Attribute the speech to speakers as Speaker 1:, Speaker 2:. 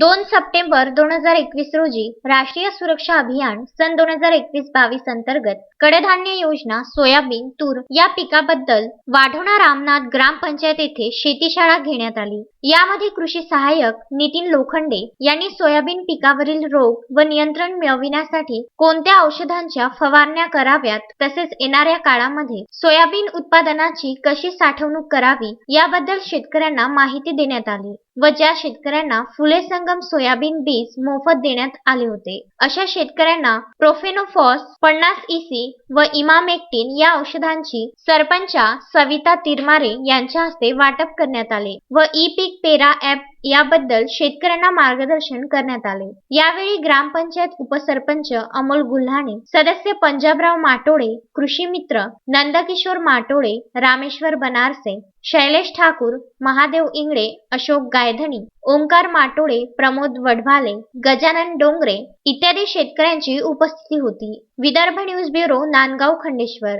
Speaker 1: दोन सप्टेंबर दोन हजार एकवीस रोजी राष्ट्रीय सुरक्षा अभियान सन दोन हजार एकवीस बावीस अंतर्गत कडधान्य योजना सोयाबीन तूर या पिकाबद्दल वाढवणा रामनाथ ग्रामपंचायत येथे शेतीशाळा घेण्यात आली. यामध्ये कृषी सहाय्यक नितीन लोखंडे यांनी सोयाबीन पिकावरील रोग व नियंत्रण मिळविण्यासाठी कोणत्या औषधांच्या फवारण्या कराव्यात तसेच येणाऱ्या काळामध्ये सोयाबीन उत्पादनाची कशी साठवणूक करावी याबद्दल शेतकऱ्यांना माहिती देण्यात आली. व ज्या शेतकऱ्यांना फुले संगम सोयाबीन बीज मोफत देण्यात आले होते. अशा शेतकऱ्यांना प्रोफेनोफॉस पन्नास इसी व इमामेक्टिन या औषधांची सरपंचा सविता तिरमारे यांच्या हस्ते वाटप करण्यात आले व ई पीक पेरा ॲप याबद्दल शेतकऱ्यांना मार्गदर्शन करण्यात आले. यावेळी ग्रामपंचायत उपसरपंच अमोल गुल्हाणे सदस्य पंजाबराव माटोळे कृषी मित्र नंदकिशोर माटोळे रामेश्वर बनारसे शैलेश ठाकूर महादेव इंगळे अशोक गायधनी ओंकार माटोळे प्रमोद वडभाले गजानन डोंगरे इत्यादी शेतकऱ्यांची उपस्थिती होती. Vidarbha news bureau Nandgaon Khandeshwar.